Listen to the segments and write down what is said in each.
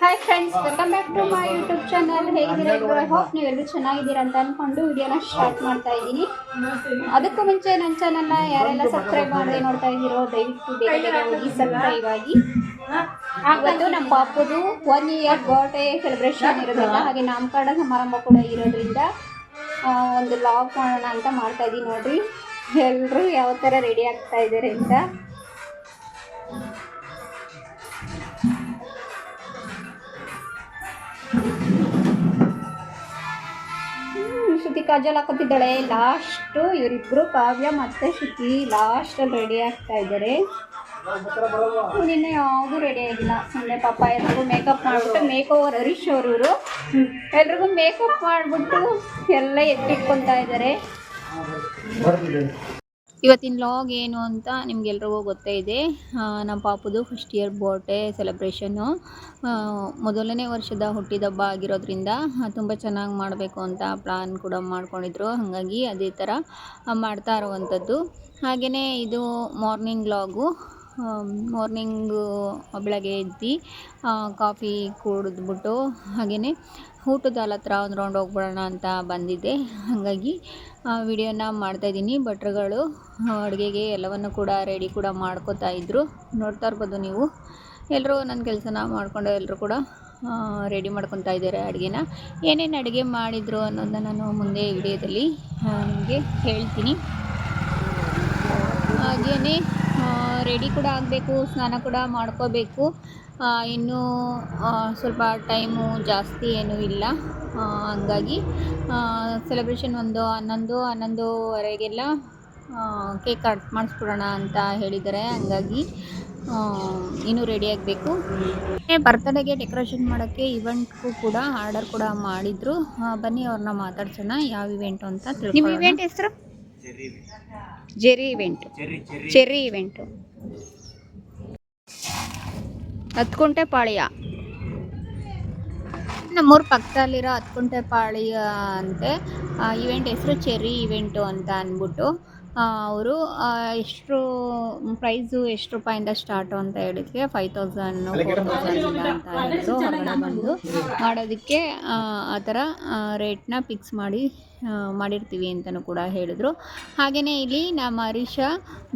Hi friends welcome back to my YouTube channel ಹೇಗಿದ್ದೀರಾ? I hope ನೀವೆಲ್ಲರೂ ಚೆನ್ನಾಗಿದ್ದೀರಾ ಅಂತ ಅನ್ಕೊಂಡು ವಿಡಿಯೋನ ಸ್ಟಾರ್ಟ್ ಮಾಡ್ತಾ ಇದ್ದೀನಿ. ಅದಕ್ಕೂ ಮುಂಚೆ ನನ್ನ ಚಾನಲ್ನ ಯಾರೆಲ್ಲ ಸಬ್ಸ್ಕ್ರೈಬ್ ಮಾಡದೆ ನೋಡ್ತಾ ಇದ್ದೀರೋ, ದಯವಿಟ್ಟು ಬೇಗ ಬೇಗ ಹೋಗಿ ಸಬ್ಸ್ಕ್ರೈಬ್ ಆಗಿ. ಇವತ್ತು ನಮ್ಮ ಪಾಪದು ಒನ್ ಇಯರ್ ಬರ್ಡೇ ಸೆಲೆಬ್ರೇಷನ್ ಇರೋದ್ರಿಂದ, ಹಾಗೆ ನಾಮಕರಣ ಸಮಾರಂಭ ಕೂಡ ಇರೋದ್ರಿಂದ ಒಂದು ಲಾಗ್ ಮಾಡೋಣ ಅಂತ ಮಾಡ್ತಾ ಇದ್ದೀನಿ ನೋಡ್ರಿ. ಎಲ್ಲರೂ ಯಾವ ಥರ ರೆಡಿ ಆಗ್ತಾ ಇದ್ದಾರೆ ಅಂತ. ಶ್ರುತಿ ಕಾಜಲ್ ಹಾಕೋತಿದ್ದಾಳೆ. ಲಾಸ್ಟು ಇವರಿಬ್ರು ಕಾವ್ಯ ಮತ್ತೆ ಶ್ರುತಿ ಲಾಸ್ಟಲ್ಲಿ ರೆಡಿ ಆಗ್ತಾ ಇದ್ದಾರೆ ನಿನ್ನೆ ಯಾವುದು ರೆಡಿ ಆಗಿಲ್ಲ. ಸುಮ್ಮನೆ ಪಾಪ ಎಲ್ರಿಗೂ ಮೇಕಪ್ ಮಾಡಿಬಿಟ್ಟು ಮೇಕ್ ಓವರ್ ಹರೀಶ್ ಅವರು ಎಲ್ರಿಗೂ ಮೇಕಪ್ ಮಾಡಿಬಿಟ್ಟು ಎಲ್ಲ ಎತ್ತಿಟ್ಕೊತಾ ಇದ್ದಾರೆ ಇವತ್ತಿನ ಲಾಗ್ ಏನು ಅಂತ ನಿಮಗೆಲ್ರಿಗೂ ಗೊತ್ತೇ ಇದೆ. ನಮ್ಮ ಪಾಪದು ಫಸ್ಟ್ ಇಯರ್ ಬರ್ಡೇ ಸೆಲೆಬ್ರೇಷನ್ನು ಮೊದಲನೇ ವರ್ಷದ ಹುಟ್ಟಿದಬ್ಬ ಆಗಿರೋದ್ರಿಂದ ತುಂಬ ಚೆನ್ನಾಗಿ ಮಾಡಬೇಕು ಅಂತ ಪ್ಲಾನ್ ಕೂಡ ಮಾಡ್ಕೊಂಡಿದ್ರು. ಹಾಗಾಗಿ ಅದೇ ಥರ ಮಾಡ್ತಾ ಇರುವಂಥದ್ದು ಹಾಗೆಯೇ ಇದು ಮಾರ್ನಿಂಗ್ ಲಾಗು ಮಾರ್ನಿಂಗು ಬೆಳಗ್ಗೆ ಎದ್ದು ಕಾಫಿ ಕುಡಿದ್ಬಿಟ್ಟು ಹಾಗೆಯೇ ಊಟದ ಹತ್ರ ಒಂದು ರೌಂಡ್ ಹೋಗ್ಬಿಡೋಣ ಅಂತ ಬಂದಿದ್ದೆ. ಹಾಗಾಗಿ ವಿಡಿಯೋನ ಮಾಡ್ತಾಯಿದ್ದೀನಿ ಭಟ್ರುಗಳು ಅಡುಗೆಗೆ ಎಲ್ಲವನ್ನು ಕೂಡ ರೆಡಿ ಕೂಡ ಮಾಡ್ಕೋತಾ ಇದ್ದರು ನೋಡ್ತಾ ಇರ್ಬೋದು ನೀವು. ಎಲ್ಲರೂ ನನ್ನ ಕೆಲಸನ ಮಾಡಿಕೊಂಡು ಎಲ್ಲರೂ ಕೂಡ ರೆಡಿ ಮಾಡ್ಕೊತಾ ಇದ್ದಾರೆ ಅಡುಗೆನ. ಏನೇನು ಅಡುಗೆ ಮಾಡಿದರು ಅನ್ನೋದನ್ನ ನಾನು ಮುಂದೆ ವಿಡಿಯೋದಲ್ಲಿ ನಿಮಗೆ ಹೇಳ್ತೀನಿ. ಹಾಗೆಯೇ ರೆಡಿ ಕೂಡ ಆಗಬೇಕು ಸ್ನಾನ ಕೂಡ ಮಾಡ್ಕೋಬೇಕು. ಇನ್ನೂ ಸ್ವಲ್ಪ ಟೈಮು ಜಾಸ್ತಿ ಏನೂ ಇಲ್ಲ. ಹಂಗಾಗಿ ಸೆಲೆಬ್ರೇಷನ್ ಒಂದು ಹನ್ನೊಂದು ಹನ್ನೊಂದುವರೆಗೆಲ್ಲ ಕೇಕ್ ಕಟ್ ಮಾಡಿಸ್ಬಿಡೋಣ ಅಂತ ಹೇಳಿದ್ದಾರೆ. ಹಂಗಾಗಿ ಇನ್ನೂ ರೆಡಿ ಆಗಬೇಕು. ಬರ್ತಡೇಗೆ ಡೆಕೋರೇಷನ್ ಮಾಡೋಕ್ಕೆ ಇವೆಂಟ್ಗೂ ಕೂಡ ಆರ್ಡರ್ ಕೂಡ ಮಾಡಿದ್ರು. ಬನ್ನಿ ಅವ್ರನ್ನ ಮಾತಾಡ್ಸೋಣ. ಯಾವ ಇವೆಂಟು ಅಂತ ನಿಮ್ಮ ಇವೆಂಟ್ ಹೆಸರು? Jerry event Cherry event Hatkunte Palya ನಮ್ಮೂರ ಪಕ್ಕದಲ್ಲಿರೋ ಹತ್ಕುಂಟೆ ಪಾಳ್ಯ ಅಂತೆ ಇವೆಂಟ್ ಹೆಸರು ಚೆರಿ ಇವೆಂಟು ಅಂತ ಅಂದ್ಬಿಟ್ಟು ಅವರು ಎಷ್ಟು ಪ್ರೈಸು ಎಷ್ಟು ರೂಪಾಯಿಂದ ಸ್ಟಾರ್ಟು ಅಂತ ಹೇಳಿದ್ವಿ ಫೈವ್ ತೌಸಂಡ್ ಫೋರ್ ತೌಸಂಡ್ ಅಂತ ಹೇಳಿದ್ರು. ಹೊರಗಡೆ ಬಂದು ಮಾಡೋದಕ್ಕೆ ಆ, ಥರ ರೇಟ್ನ ಫಿಕ್ಸ್ ಮಾಡಿ ಮಾಡಿರ್ತೀವಿ ಅಂತಲೂ ಕೂಡ ಹೇಳಿದ್ರು. ಹಾಗೆಯೇ ಇಲ್ಲಿ ನಮ್ಮ ಹರೀಶ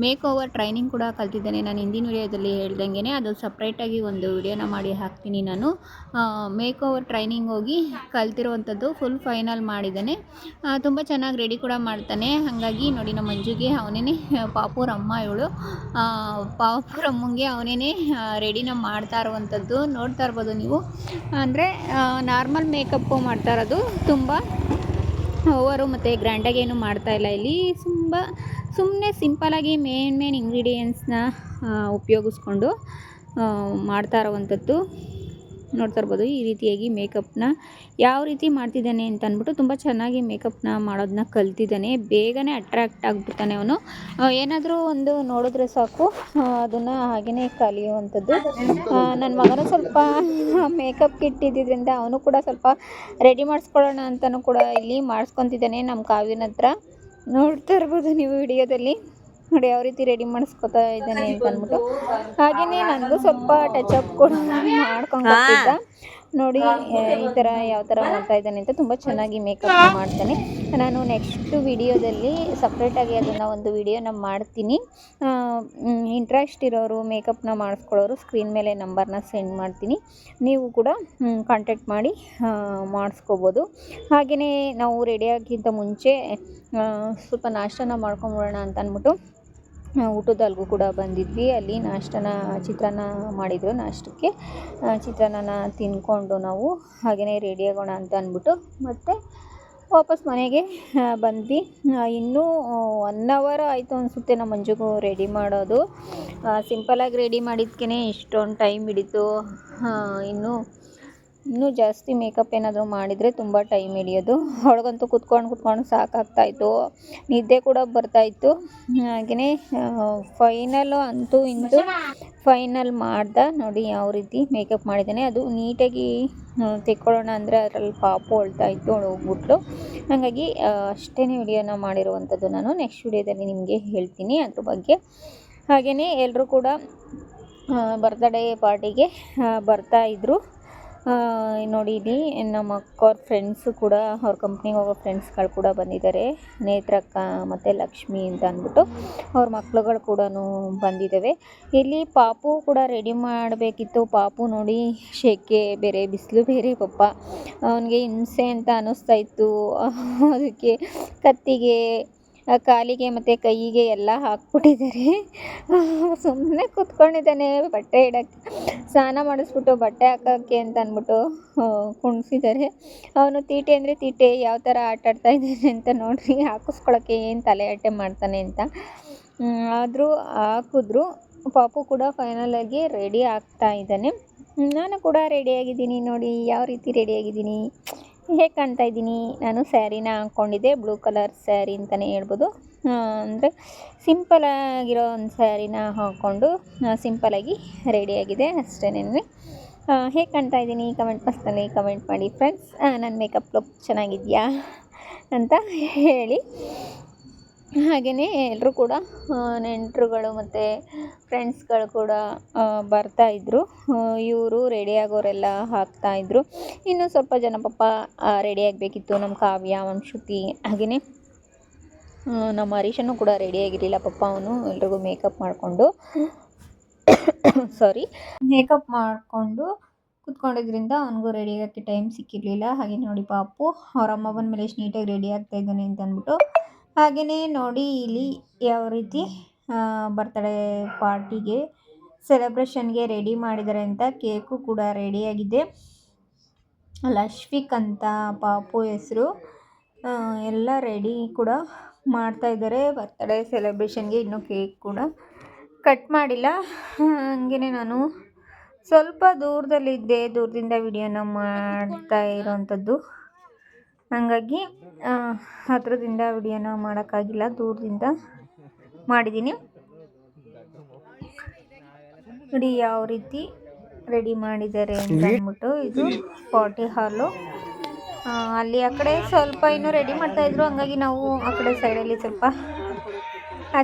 ಮೇಕ್ ಓವರ್ ಟ್ರೈನಿಂಗ್ ಕೂಡ ಕಲ್ತಿದ್ದೇನೆ. ನಾನು ಹಿಂದಿನ ವಿಡಿಯೋದಲ್ಲಿ ಹೇಳ್ದಂಗೆ ಅದು ಸಪ್ರೇಟಾಗಿ ಒಂದು ವಿಡಿಯೋನ ಮಾಡಿ ಹಾಕ್ತೀನಿ ನಾನು. ಮೇಕ್ ಓವರ್ ಟ್ರೈನಿಂಗ್ ಹೋಗಿ ಕಲ್ತಿರುವಂಥದ್ದು ಫುಲ್ ಫೈನಲ್ ಮಾಡಿದ್ದಾನೆ. ತುಂಬ ಚೆನ್ನಾಗಿ ರೆಡಿ ಕೂಡ ಮಾಡ್ತಾನೆ. ಹಾಗಾಗಿ ನೋಡಿ ನಮ್ಮ ಮಂಜುಗೆ ಅವನೇ ಪಾಪೂರ್ ಅಮ್ಮ ಇವಳು. ಪಾಪೂರ್ ಅಮ್ಮಂಗೆ ಅವನೇ ರೆಡಿನ ಮಾಡ್ತಾ ಇರುವಂಥದ್ದು ನೋಡ್ತಾ ಇರ್ಬೋದು ನೀವು. ಅಂದರೆ ನಾರ್ಮಲ್ ಮೇಕಪ್ಪು ಮಾಡ್ತಾ ಇರೋದು ತುಂಬ ಓವರು ಮತ್ತು ಗ್ರ್ಯಾಂಡಾಗಿ ಏನು ಮಾಡ್ತಾ ಇಲ್ಲ ಇಲ್ಲಿ. ತುಂಬ ಸುಮ್ಮನೆ ಸಿಂಪಲಾಗಿ ಮೇನ್ ಮೇನ್ ಇಂಗ್ರೀಡಿಯೆಂಟ್ಸ್ನ ಉಪಯೋಗಿಸ್ಕೊಂಡು ಮಾಡ್ತಾ ಇರೋವಂಥದ್ದು ನೋಡ್ತಾ ಇರ್ಬೋದು, ಈ ರೀತಿಯಾಗಿ ಮೇಕಪ್ನ ಯಾವ ರೀತಿ ಮಾಡ್ತಿದ್ದಾನೆ ಅಂತ ಅಂದ್ಬಿಟ್ಟು ತುಂಬ ಚೆನ್ನಾಗಿ ಮೇಕಪ್ನ ಮಾಡೋದನ್ನ ಕಲ್ತಿದ್ದಾನೆ. ಬೇಗನೆ ಅಟ್ರಾಕ್ಟ್ ಆಗಿಬಿಡ್ತಾನೆ ಅವನು. ಏನಾದರೂ ಒಂದು ನೋಡಿದ್ರೆ ಸಾಕು. ಅದನ್ನು ಹಾಗೆಯೇ ಕಲಿಯುವಂಥದ್ದು. ನನ್ನ ಮಗನೂ ಸ್ವಲ್ಪ ಮೇಕಪ್ ಕಿಟ್ ಇದ್ದಿದ್ದರಿಂದ ಅವನು ಕೂಡ ಸ್ವಲ್ಪ ರೆಡಿ ಮಾಡಿಸ್ಕೊಳ್ಳೋಣ ಅಂತಲೂ ಕೂಡ ಇಲ್ಲಿ ಮಾಡಿಸ್ಕೊತಿದ್ದಾನೆ ನಮ್ಮ ಕಾವಿನ ಹತ್ರ. ನೋಡ್ತಾ ಇರ್ಬೋದು ನೀವು ವಿಡಿಯೋದಲ್ಲಿ. ನೋಡಿ ಯಾವ ರೀತಿ ರೆಡಿ ಮಾಡಿಸ್ಕೊತಾ ಇದ್ದಾನೆ ಅಂತ ಅಂದ್ಬಿಟ್ಟು. ಹಾಗೆಯೇ ನನಗೂ ಸ್ವಲ್ಪ ಟಚ್ ಅಪ್ ಕೂಡ ಮಾಡ್ಕೊಂಡು ನೋಡಿ ಈ ಥರ ಯಾವ ಥರ ಮಾಡ್ತಾ ಇದ್ದಾನೆ ಅಂತ ತುಂಬ ಚೆನ್ನಾಗಿ ಮೇಕಪ್ ಮಾಡ್ತಾನೆ. ನಾನು ನೆಕ್ಸ್ಟ್ ವಿಡಿಯೋದಲ್ಲಿ ಸಪ್ರೇಟಾಗಿ ಅದನ್ನು ಒಂದು ವಿಡಿಯೋನ ಮಾಡ್ತೀನಿ. ಇಂಟ್ರೆಸ್ಟ್ ಇರೋರು ಮೇಕಪ್ನ ಮಾಡಿಸ್ಕೊಳ್ಳೋರು ಸ್ಕ್ರೀನ್ ಮೇಲೆ ನಂಬರ್ನ ಸೆಂಡ್ ಮಾಡ್ತೀನಿ. ನೀವು ಕೂಡ ಕಾಂಟ್ಯಾಕ್ಟ್ ಮಾಡಿ ಮಾಡಿಸ್ಕೋಬೋದು. ಹಾಗೆಯೇ ನಾವು ರೆಡಿಯಾಗಿಂತ ಮುಂಚೆ ಸ್ವಲ್ಪ ನಾಷ್ಟನ ಮಾಡ್ಕೊಂಬಿಡೋಣ ಅಂತ ಅಂದ್ಬಿಟ್ಟು ಆ, ಊಟದ ಕೂಡ ಬಂದಿದ್ವಿ. ಅಲ್ಲಿ ನಾಷ್ಟನ ಚಿತ್ರಾನ್ನ ಮಾಡಿದರು ನಾಷ್ಟಕ್ಕೆ. ಚಿತ್ರಾನ್ನನ ತಿಂದ್ಕೊಂಡು ನಾವು ಹಾಗೆಯೇ ರೆಡಿ ಆಗೋಣ ಅಂತ ಅಂದ್ಬಿಟ್ಟು ಮತ್ತು ವಾಪಸ್ ಮನೆಗೆ ಬಂದ್ವಿ. ಇನ್ನೂ ಒನ್ ಅವರ್ ಆಯಿತು ಅನಿಸುತ್ತೆ ನಮ್ಮ ಮಂಜುಗೂ ರೆಡಿ ಮಾಡೋದು. ಸಿಂಪಲಾಗಿ ರೆಡಿ ಮಾಡಿದ್ಕೇ ಇಷ್ಟೊಂದು ಟೈಮ್ ಹಿಡಿತು. ಇನ್ನೂ ಇನ್ನೂ ಜಾಸ್ತಿ ಮೇಕಪ್ ಏನಾದರೂ ಮಾಡಿದರೆ ತುಂಬ ಟೈಮ್ ಹಿಡಿಯೋದು. ಅವಳಿಗಂತೂ ಕುತ್ಕೊಂಡು ಕುತ್ಕೊಂಡು ಸಾಕಾಗ್ತಾಯಿತ್ತು. ನಿದ್ದೆ ಕೂಡ ಬರ್ತಾಯಿತ್ತು. ಹಾಗೆಯೇ ಫೈನಲ್ಲು ಅಂತೂ ಇಂತೂ ಫೈನಲ್ ಮಾಡ್ದ. ನೋಡಿ ಯಾವ ರೀತಿ ಮೇಕಪ್ ಮಾಡಿದ್ದೇನೆ. ಅದು ನೀಟಾಗಿ ತೆಕ್ಕೊಳ್ಳೋಣ ಅಂದರೆ ಅದರಲ್ಲಿ ಪಾಪು ಅಳ್ತಾ ಇತ್ತು ಅವಳು ಹಾಗಾಗಿ ಅಷ್ಟೇ ವಿಡಿಯೋನ ಮಾಡಿರುವಂಥದ್ದು ನಾನು. ನೆಕ್ಸ್ಟ್ ವಿಡಿಯೋದಲ್ಲಿ ನಿಮಗೆ ಹೇಳ್ತೀನಿ ಅದ್ರ ಬಗ್ಗೆ. ಹಾಗೆಯೇ ಎಲ್ಲರೂ ಕೂಡ ಬರ್ತ್ಡೇ ಪಾರ್ಟಿಗೆ ಬರ್ತಾ ಇದ್ದರು ಆ, ನೋಡಿ ಇಲ್ಲಿ ನಮ್ಮ ಅಕ್ಕವ್ರ ಫ್ರೆಂಡ್ಸು ಕೂಡ, ಅವ್ರ ಕಂಪ್ನಿಗೆ ಹೋಗೋ ಫ್ರೆಂಡ್ಸ್ಗಳು ಕೂಡ ಬಂದಿದ್ದಾರೆ. ನೇತ್ರಕ್ಕ ಮತ್ತು ಲಕ್ಷ್ಮಿ ಅಂತ ಅಂದ್ಬಿಟ್ಟು ಅವ್ರ ಮಕ್ಳುಗಳು ಕೂಡ ಬಂದಿದ್ದಾವೆ. ಇಲ್ಲಿ ಪಾಪು ಕೂಡ ರೆಡಿ ಮಾಡಬೇಕಿತ್ತು. ಪಾಪು ನೋಡಿ ಶೆಕೆ, ಬೇರೆ ಬಿಸಿಲು, ಬೇರೆ ಪಪ್ಪ ಅವನಿಗೆ ಹಿಂಸೆ ಅಂತ ಅನ್ನಿಸ್ತಾ ಇತ್ತು. ಅದಕ್ಕೆ ಕತ್ತಿಗೆ, ಕಾಲಿಗೆ ಮತ್ತು ಕೈಗೆ ಎಲ್ಲ ಹಾಕ್ಬಿಟ್ಟಿದ್ದಾರೆ. ಸುಮ್ಮನೆ ಕೂತ್ಕೊಂಡಿದ್ದಾನೆ ಬಟ್ಟೆ ಇಡೋಕ್ಕೆ. ಸ್ನಾನ ಮಾಡಿಸ್ಬಿಟ್ಟು ಬಟ್ಟೆ ಹಾಕೋಕ್ಕೆ ಅಂತ ಅಂದ್ಬಿಟ್ಟು ಕುಣಿಸಿದ್ದಾರೆ ಅವನು ತೀಟೆ ಅಂದರೆ ತೀಟೆ, ಯಾವ ಥರ ಆಟ ಆಡ್ತಾ ಇದ್ದಾನೆ ಅಂತ ನೋಡ್ರಿ, ಹಾಕಿಸ್ಕೊಳಕ್ಕೆ ಏನು ತಲೆ ಅಟ್ಟೆ ಮಾಡ್ತಾನೆ ಅಂತ. ಆದರೂ ಹಾಕಿದ್ರು. ಪಾಪು ಕೂಡ ಫೈನಲಾಗಿ ರೆಡಿ ಆಗ್ತಾ ಇದ್ದಾನೆ. ನಾನು ಕೂಡ ರೆಡಿಯಾಗಿದ್ದೀನಿ ನೋಡಿ, ಯಾವ ರೀತಿ ರೆಡಿಯಾಗಿದ್ದೀನಿ ಹೇಗೆ ಕಾಣ್ತಾ ಇದ್ದೀನಿ? ನಾನು ಸ್ಯಾರಿನ ಹಾಕ್ಕೊಂಡಿದ್ದೆ ಬ್ಲೂ ಕಲರ್ ಸ್ಯಾರಿ ಅಂತಲೇ ಹೇಳ್ಬೋದು. ಅಂದರೆ ಸಿಂಪಲ್ ಆಗಿರೋ ಒಂದು ಸ್ಯಾರಿನ ಹಾಕ್ಕೊಂಡು ಸಿಂಪಲಾಗಿ ರೆಡಿಯಾಗಿದೆ ಅಷ್ಟೇನೆ ಹೇಗೆ ಕಾಣ್ತಾ ಇದ್ದೀನಿ? ಕಮೆಂಟ್ ಬಾಕ್ಸ್ನಲ್ಲಿ ಕಮೆಂಟ್ ಮಾಡಿ ಫ್ರೆಂಡ್ಸ್ ನನ್ನ ಮೇಕಪ್ ಲುಕ್ ಚೆನ್ನಾಗಿದೆಯಾ ಅಂತ ಹೇಳಿ. ಹಾಗೆಯೇ ಎಲ್ಲರೂ ಕೂಡ ನೆಂಟರುಗಳು ಮತ್ತು ಫ್ರೆಂಡ್ಸ್ಗಳು ಕೂಡ ಬರ್ತಾ ಇದ್ದರು ಇವರು ರೆಡಿ ಆಗೋರೆಲ್ಲ ಹಾಕ್ತಾಯಿದ್ರು ಇನ್ನೂ ಸ್ವಲ್ಪ ಜನ ಪಾಪ ರೆಡಿ ಆಗಬೇಕಿತ್ತು. ನಮ್ಮ ಕಾವ್ಯ ವಂಶುತಿ ಹಾಗೆಯೇ ನಮ್ಮ ಹರೀಶನು ಕೂಡ ರೆಡಿಯಾಗಿರಲಿಲ್ಲ ಪಪ್ಪ ಅವನು ಎಲ್ರಿಗೂ ಮೇಕಪ್ ಮಾಡಿಕೊಂಡು. ಸಾರಿ ಮೇಕಪ್ ಮಾಡಿಕೊಂಡು ಕುತ್ಕೊಂಡಿದ್ರಿಂದ ಅವನಿಗೂ ರೆಡಿ ಆಗೋಕ್ಕೆ ಟೈಮ್ ಸಿಕ್ಕಿರಲಿಲ್ಲ. ಹಾಗೆ ನೋಡಿ ಪಾಪು, ಅವ್ರ ಅಮ್ಮ ಬಂದ ಮೇಲೆ ಎಷ್ಟು ನೀಟಾಗಿ ರೆಡಿ ಆಗ್ತಾ ಇದ್ದಾನೆ ಅಂತ ಅಂದ್ಬಿಟ್ಟು. ಹಾಗೆಯೇ ನೋಡಿ ಇಲ್ಲಿ ಯಾವ ರೀತಿ ಬರ್ತಡೇ ಪಾರ್ಟಿಗೆ ಸೆಲೆಬ್ರೇಷನ್ಗೆ ರೆಡಿ ಮಾಡಿದ್ದಾರೆ ಅಂತ ಕೇಕು ಕೂಡ ರೆಡಿಯಾಗಿದೆ ಲಶ್ವಿಕ್ ಅಂತ ಪಾಪು ಹೆಸರು. ಎಲ್ಲ ರೆಡಿ ಕೂಡ ಮಾಡ್ತಾ ಇದ್ದಾರೆ. ಬರ್ತಡೇ ಸೆಲೆಬ್ರೇಷನ್ಗೆ ಇನ್ನೂ ಕೇಕ್ ಕೂಡ ಕಟ್ ಮಾಡಿಲ್ಲ. ಹಂಗೇ ನಾನು ಸ್ವಲ್ಪ ದೂರದಲ್ಲಿದ್ದೆ ದೂರದಿಂದ ವಿಡಿಯೋನ ಮಾಡ್ತಾ ಇರೋವಂಥದ್ದು ಹಾಗಾಗಿ ಹತ್ರದಿಂದ ವಿಡಿಯೋನ ಮಾಡೋಕ್ಕಾಗಿಲ್ಲ. ದೂರದಿಂದ ಮಾಡಿದ್ದೀನಿ. ನೋಡಿ ಯಾವ ರೀತಿ ರೆಡಿ ಮಾಡಿದ್ದಾರೆ ಅಂತ ಅಂದ್ಬಿಟ್ಟು ಇದು ಪಾರ್ಟಿ ಹಾಲು. ಅಲ್ಲಿ ಆ ಕಡೆ ಸ್ವಲ್ಪ ಇನ್ನೂ ರೆಡಿ ಮಾಡ್ತಾ ಇದ್ರು. ಹಂಗಾಗಿ ನಾವು ಆ ಕಡೆ ಸೈಡಲ್ಲಿ ಸ್ವಲ್ಪ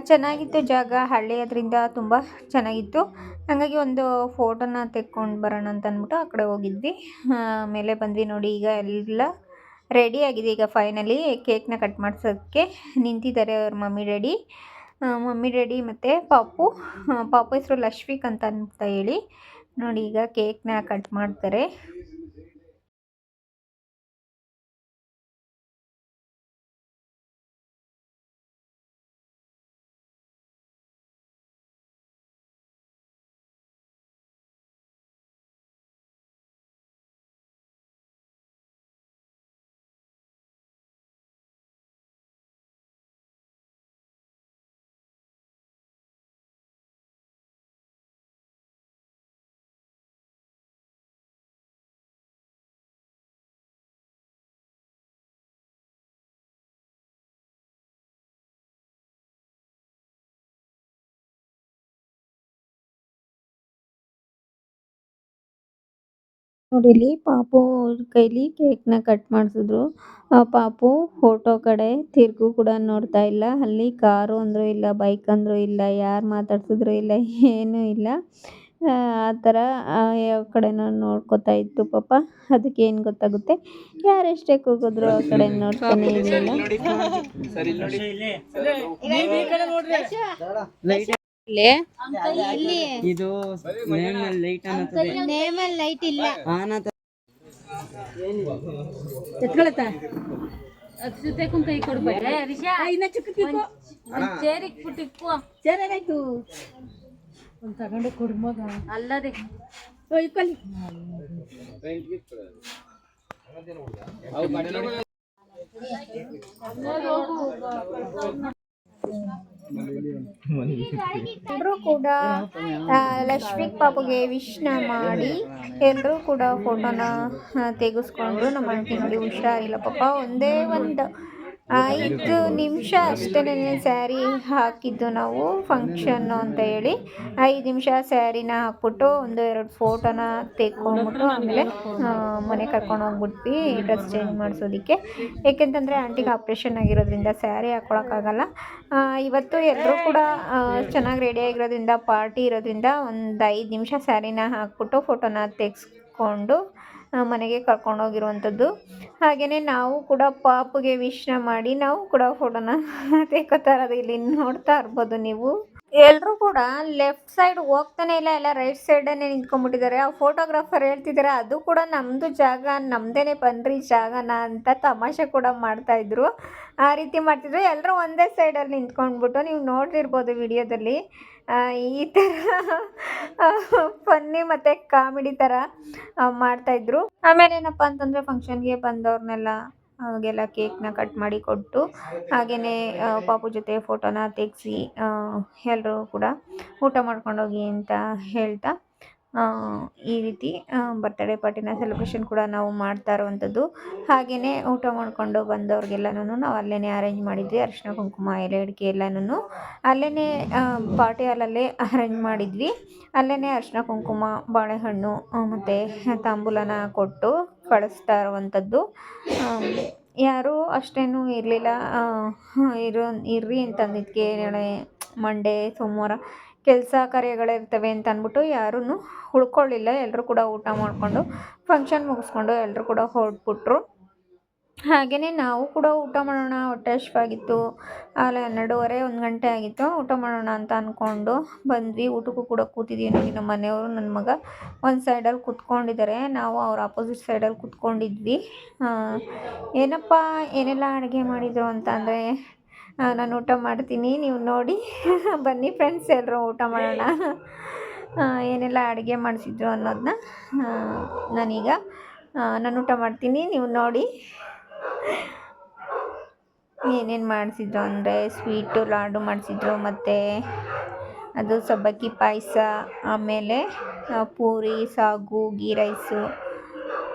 ಚೆನ್ನಾಗಿತ್ತು ಜಾಗ. ಹಳ್ಳಿ ಅದರಿಂದ ತುಂಬ ಚೆನ್ನಾಗಿತ್ತು. ಹಾಗಾಗಿ ಒಂದು ಫೋಟೋನ ತೆಕ್ಕೊಂಡು ಬರೋಣ ಅಂತ ಅಂದ್ಬಿಟ್ಟು ಆ ಕಡೆ ಹೋಗಿದ್ವಿ. ಆಮೇಲೆ ಬಂದ್ವಿ ನೋಡಿ, ಈಗ ಎಲ್ಲ ರೆಡಿ ಆಗಿದೆ. ಈಗ ಫೈನಲಿ ಕೇಕ್ನ ಕಟ್ ಮಾಡ್ಸೋದಕ್ಕೆ ನಿಂತಿದ್ದಾರೆ ಅವ್ರ ಮಮ್ಮಿ ಡ್ಯಾಡಿ ಮಮ್ಮಿ ಡ್ಯಾಡಿ ಮತ್ತು ಪಾಪು. ಪಾಪು ಹೆಸರು ಲಶ್ವಿಕ್ ಅಂತ ಅಂತ ಹೇಳಿ. ನೋಡಿ, ಈಗ ಕೇಕ್ನ ಕಟ್ ಮಾಡ್ತಾರೆ. ನೋಡಿ ಇಲ್ಲಿ ಪಾಪು ಅವ್ರ ಕೈಲಿ ಕೇಕ್ನ ಕಟ್ ಮಾಡ್ಸಿದ್ರು. ಆ ಪಾಪು ಫೋಟೋ ಕಡೆ ತಿರುಗು ಕೂಡ ನೋಡ್ತಾ ಇಲ್ಲ. ಅಲ್ಲಿ ಕಾರು ಅಂದ್ರು ಇಲ್ಲ ಬೈಕ್ ಅಂದ್ರು ಇಲ್ಲ ಯಾರು ಮಾತಾಡ್ಸಿದ್ರು ಇಲ್ಲ ಏನೂ ಇಲ್ಲ. ಆ ಥರ ಯಾವ ಕಡೆನೋ ನೋಡ್ಕೊತಾ ಇತ್ತು ಪಾಪ. ಅದಕ್ಕೆ ಏನು ಗೊತ್ತಾಗುತ್ತೆ? ಯಾರೆಷ್ಟೇ ಕೂಗಿದ್ರು ಆ ಕಡೆ ನೋಡ್ತಾನೆ ಇರಲಿಲ್ಲ. ಇದು ನೇಮ್ ಲೈಟ್ ಅನ್ನತ್ತದೆ ನೇಮಲ್ಲಿ ಲೈಟ್ ಇಲ್ಲ. ಆನ ಎತ್ಕೊಳತ್ತ? ಕೈ ಕೊಡ್ಬೇಡ ಇನ್ನ ಪುಟ್ಟಿಕ್ಕೋ ಚೇರಾಗಾಯ್ತು. ಒಂದು ತಗೊಂಡು ಎಲ್ಲರೂ ಕೂಡ ಲಕ್ಷ್ಮಿಕ್ ಪಾಪುಗೆ ವಿಶ್ನ ಮಾಡಿ ಎಲ್ಲರೂ ಕೂಡ ಫೋಟೋನ ತೆಗೆಸ್ಕೊಂಡ್ರು ನಮ್ಮ ಆಂಟಿ ನೋಡಿ ಹುಷಾರಿಲ್ಲ. ಪಾಪ ಒಂದೇ ಒಂದು ಐದು ನಿಮಿಷ ಅಷ್ಟೇ ಸ್ಯಾರಿ ಹಾಕಿದ್ದು ನಾವು ಫಂಕ್ಷನ್ನು ಅಂತ ಹೇಳಿ. ಐದು ನಿಮಿಷ ಸ್ಯಾರಿನ ಹಾಕ್ಬಿಟ್ಟು ಒಂದು ಎರಡು ಫೋಟೋನ ತೆಕ್ಕೊಂಡ್ಬಿಟ್ಟು ಆಮೇಲೆ ಮನೆ ಕರ್ಕೊಂಡು ಹೋಗ್ಬಿಟ್ವಿ, ಡ್ರೆಸ್ ಚೇಂಜ್ ಮಾಡಿಸೋದಕ್ಕೆ. ಏಕೆಂತಂದರೆ ಆಂಟಿಗೆ ಆಪ್ರೇಷನ್ ಆಗಿರೋದ್ರಿಂದ ಸ್ಯಾರಿ ಹಾಕ್ಕೊಳಕ್ಕಾಗಲ್ಲ ಇವತ್ತು ಎಲ್ಲರೂ ಕೂಡ ಚೆನ್ನಾಗಿ ರೆಡಿ ಆಗಿರೋದ್ರಿಂದ ಪಾರ್ಟಿ ಇರೋದ್ರಿಂದ ಒಂದು ಐದು ನಿಮಿಷ ಸ್ಯಾರಿನ ಹಾಕ್ಬಿಟ್ಟು ಫೋಟೋನ ತೆಗೆಸ್ಕೊಂಡು ಮನೆಗೆ ಕರ್ಕೊಂಡೋಗಿರುವಂಥದ್ದು ಹಾಗೆಯೇ ನಾವು ಕೂಡ ಪಾಪುಗೆ ವಿಶ್ನ ಮಾಡಿ ನಾವು ಕೂಡ ಫೋಟೋನ ತೆಕ್ಕೋತಾ ಇರೋದು ಇಲ್ಲಿ ನೋಡ್ತಾ ಇರ್ಬೋದು ನೀವು. ಎಲ್ಲರೂ ಕೂಡ ಲೆಫ್ಟ್ ಸೈಡ್ ಹೋಗ್ತಾನೆ ಇಲ್ಲ, ಎಲ್ಲ ರೈಟ್ ಸೈಡನ್ನೇ ನಿಂತ್ಕೊಂಡ್ಬಿಟ್ಟಿದ್ದಾರೆ. ಆ ಫೋಟೋಗ್ರಾಫರ್ ಹೇಳ್ತಿದ್ದಾರೆ, ಅದು ಕೂಡ ನಮ್ಮದು ಜಾಗ ನಮ್ಮದೇನೆ ಬನ್ರಿ ಜಾಗನ ಅಂತ ತಮಾಷೆ ಕೂಡ ಮಾಡ್ತಾ ಇದ್ರು. ಆ ರೀತಿ ಮಾಡ್ತಿದ್ರು. ಎಲ್ಲರೂ ಒಂದೇ ಸೈಡಲ್ಲಿ ನಿಂತ್ಕೊಂಡ್ಬಿಟ್ಟು ನೀವು ನೋಡಿರ್ಬೋದು ವಿಡಿಯೋದಲ್ಲಿ. ಈ ಥರ ಫನ್ನಿ ಮತ್ತು ಕಾಮಿಡಿ ಥರ ಮಾಡ್ತಾಯಿದ್ರು ಆಮೇಲೆ ಏನಪ್ಪ ಅಂತಂದರೆ ಫಂಕ್ಷನ್ಗೆ ಬಂದವ್ರನ್ನೆಲ್ಲ ಅವಾಗೆಲ್ಲ ಕೇಕ್ನ ಕಟ್ ಮಾಡಿ ಕೊಟ್ಟು ಹಾಗೆಯೇ ಪಾಪು ಜೊತೆ ಫೋಟೋನ ತೆಗೆಸಿ ಎಲ್ಲರೂ ಕೂಡ ಊಟ ಮಾಡ್ಕೊಂಡೋಗಿ ಅಂತ ಹೇಳ್ತಾ ಈ ರೀತಿ ಬರ್ತ್ಡೇ ಪಾರ್ಟಿನ ಸೆಲೆಬ್ರೇಷನ್ ಕೂಡ ನಾವು ಮಾಡ್ತಾ ಇರುವಂಥದ್ದು. ಹಾಗೆಯೇ ಊಟ ಮಾಡಿಕೊಂಡು ಬಂದವ್ರಿಗೆಲ್ಲನೂ ನಾವು ಅಲ್ಲೇ ಅರೇಂಜ್ ಮಾಡಿದ್ವಿ. ಅರಿಶಿನ ಕುಂಕುಮ, ಎಲೆ ಅಡಿಕೆ ಎಲ್ಲನೂ ಅಲ್ಲೇ ಪಾರ್ಟಿ ಹಾಲಲ್ಲೇ ಅರೇಂಜ್ ಮಾಡಿದ್ವಿ. ಅಲ್ಲೇ ಅರಿಶಿನ ಕುಂಕುಮ, ಬಾಳೆಹಣ್ಣು ಮತ್ತು ತಾಂಬೂಲನ ಕೊಟ್ಟು ಕಳಿಸ್ತಾ ಇರುವಂಥದ್ದು. ಯಾರೂ ಅಷ್ಟೇನು ಇರಲಿಲ್ಲ. ಇರೋ, ಇರ್ರಿ ಅಂತಂದಿದ್ದಕ್ಕೆ ಮಂಡೇ ಸೋಮವಾರ ಕೆಲಸ ಕಾರ್ಯಗಳಿರ್ತವೆ ಅಂತ ಅಂದ್ಬಿಟ್ಟು ಯಾರೂ ಉಳ್ಕೊಳ್ಳಿಲ್ಲ. ಎಲ್ಲರೂ ಕೂಡ ಊಟ ಮಾಡಿಕೊಂಡು ಫಂಕ್ಷನ್ ಮುಗಿಸ್ಕೊಂಡು ಎಲ್ಲರೂ ಕೂಡ ಹೊರಟ್ಬಿಟ್ರು. ಹಾಗೆಯೇ ನಾವು ಕೂಡ ಊಟ ಮಾಡೋಣ. ಹೊಟ್ಟೆ ಹಶ್ವಾಗಿತ್ತು ಆಮೇಲೆ ಹನ್ನೆರಡೂವರೆ, ಒಂದು ಗಂಟೆ ಆಗಿತ್ತು. ಊಟ ಮಾಡೋಣ ಅಂತ ಅಂದ್ಕೊಂಡು ಬಂದ್ವಿ. ಊಟಕ್ಕೂ ಕೂಡ ಕೂತಿದ್ದೀವಿ ನೋಡಿ ನಮ್ಮ ಮನೆಯವರು, ನನ್ನ ಮಗ ಒಂದು ಸೈಡಲ್ಲಿ ಕೂತ್ಕೊಂಡಿದ್ದಾರೆ. ನಾವು ಅವ್ರ ಆಪೋಸಿಟ್ ಸೈಡಲ್ಲಿ ಕೂತ್ಕೊಂಡಿದ್ವಿ. ಏನಪ್ಪ, ಏನೆಲ್ಲ ಅಡುಗೆ ಮಾಡಿದರು ಅಂತ ಅಂದರೆ ನಾನು ಊಟ ಮಾಡ್ತೀನಿ, ನೀವು ನೋಡಿ. ಬನ್ನಿ ಫ್ರೆಂಡ್ಸ್ ಎಲ್ಲರೂ ಊಟ ಮಾಡೋಣ. ಏನೆಲ್ಲ ಅಡುಗೆ ಮಾಡಿಸಿದ್ರು ಅನ್ನೋದನ್ನ ನಾನೀಗ ನಾನು ಊಟ ಮಾಡ್ತೀನಿ, ನೀವು ನೋಡಿ. ಏನೇನು ಮಾಡಿಸಿದ್ರು ಅಂದರೆ ಸ್ವೀಟು ಲಾಡು ಮಾಡಿಸಿದ್ರು, ಮತ್ತು ಅದು ಸಬ್ಬಕ್ಕಿ ಪಾಯಸ, ಆಮೇಲೆ ಪೂರಿ, ಸಾಗು, ಗೀ ರೈಸು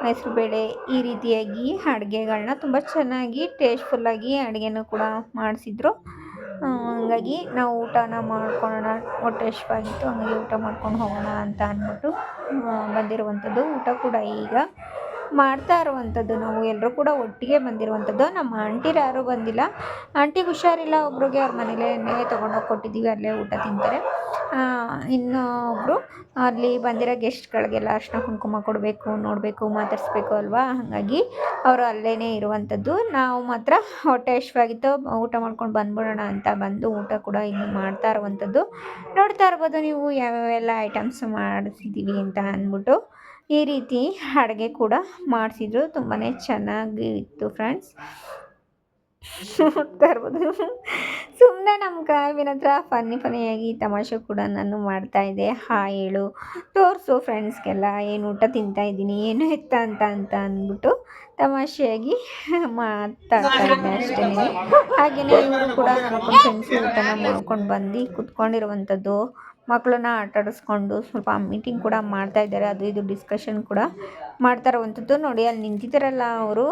ಹೆಸ್ರುಬೇಳೆ ಈ ರೀತಿಯಾಗಿ ಅಡುಗೆಗಳನ್ನ ತುಂಬ ಚೆನ್ನಾಗಿ ಟೇಸ್ಟ್ಫುಲ್ಲಾಗಿ ಅಡುಗೆನೂ ಕೂಡ ಮಾಡಿಸಿದ್ರು. ಹಂಗಾಗಿ ನಾವು ಊಟನ ಮಾಡ್ಕೊಳ್ಳೋಣ ಹೊಟ್ಟೆ ಹಶ್ವಾಗಿತ್ತು ಹಂಗಾಗಿ ಊಟ ಮಾಡ್ಕೊಂಡು ಹೋಗೋಣ ಅಂತ ಅಂದ್ಬಿಟ್ಟು ಬಂದಿರುವಂಥದ್ದು ಊಟ ಕೂಡ ಈಗ. ಮಾಡ್ತಾ ಇರುವಂಥದ್ದು, ನಾವು ಎಲ್ಲರೂ ಕೂಡ ಒಟ್ಟಿಗೆ ಬಂದಿರುವಂಥದ್ದು. ನಮ್ಮ ಆಂಟಿರು ಯಾರೂ ಬಂದಿಲ್ಲ. ಆಂಟಿಗೆ ಹುಷಾರಿಲ್ಲ, ಒಬ್ರಿಗೆ ಅವ್ರ ಮನೇಲೇ ತೊಗೊಂಡೋಗಿ ಕೊಟ್ಟಿದ್ದೀವಿ ಅಲ್ಲೇ ಊಟ ತಿಂತಾರೆ. ಇನ್ನೊಬ್ಬರು ಅಲ್ಲಿ ಬಂದಿರೋ ಗೆಸ್ಟ್ಗಳಿಗೆಲ್ಲ ಅರಿಶಿನ ಕುಂಕುಮ ಕೊಡಬೇಕು, ನೋಡಬೇಕು, ಮಾತಾಡಿಸ್ಬೇಕು ಅಲ್ವಾ? ಹಾಗಾಗಿ ಅವರು ಅಲ್ಲೇ ಇರುವಂಥದ್ದು. ನಾವು ಮಾತ್ರ ಹೊಟ್ಟೆ ಹಶ್ವಾಗಿತ್ತು ಊಟ ಮಾಡ್ಕೊಂಡು ಬಂದ್ಬಿಡೋಣ ಅಂತ ಬಂದು ಊಟ ಕೂಡ ಇಲ್ಲಿ ಮಾಡ್ತಾ ಇರುವಂಥದ್ದು. ನೋಡ್ತಾ ಇರ್ಬೋದು ನೀವು ಯಾವ್ಯಾವೆಲ್ಲ ಐಟಮ್ಸ್ ಮಾಡಿಸಿದ್ದೀವಿ ಅಂತ ಅಂದ್ಬಿಟ್ಟು. ಈ ರೀತಿ ಅಡುಗೆ ಕೂಡ ಮಾಡಿಸಿದ್ರು. ತುಂಬಾ ಚೆನ್ನಾಗಿ ಇತ್ತು ಫ್ರೆಂಡ್ಸ್ ಸುಮ್ಮನೆ ನಮ್ಮ ಕಾವಿನ ಹತ್ರ ಫನ್ನಿ ಫನ್ನಿಯಾಗಿ ತಮಾಷೆ ಕೂಡ ನಾನು ಮಾಡ್ತಾ ಇದ್ದೆ. ಹಾ, ಹೇಳು. ತೋರಿಸು ಫ್ರೆಂಡ್ಸ್ಗೆಲ್ಲ ಏನು ಊಟ ತಿಂತಾ ಇದ್ದೀನಿ? ಏನು ಎತ್ತ ಅಂತ ಅಂತ ಅಂದ್ಬಿಟ್ಟು ತಮಾಷೆಯಾಗಿ ಮಾತಾಡ್ತಾ ಇದ್ದೆ ಅಷ್ಟೇ. ಹಾಗೆಯೇ ಇವರು ಕೂಡ ಫ್ರೆಂಡ್ಸ್ ಊಟನ ಮಾಡ್ಕೊಂಡು ಬಂದು ಕುತ್ಕೊಂಡಿರುವಂಥದ್ದು ಮಕ್ಕಳನ್ನ ಆಟ ಆಡಿಸ್ಕೊಂಡು ಸ್ವಲ್ಪ ಮೀಟಿಂಗ್ ಕೂಡ ಮಾಡ್ತಾ ಇದ್ದಾರೆ. ಅದು ಇದು ಡಿಸ್ಕಷನ್ ಕೂಡ ಮಾಡ್ತಾ ಅಂಥದ್ದು ನೋಡಿ, ಅಲ್ಲಿ ನಿಂತಿದ್ದಾರಲ್ಲ ಅವರು.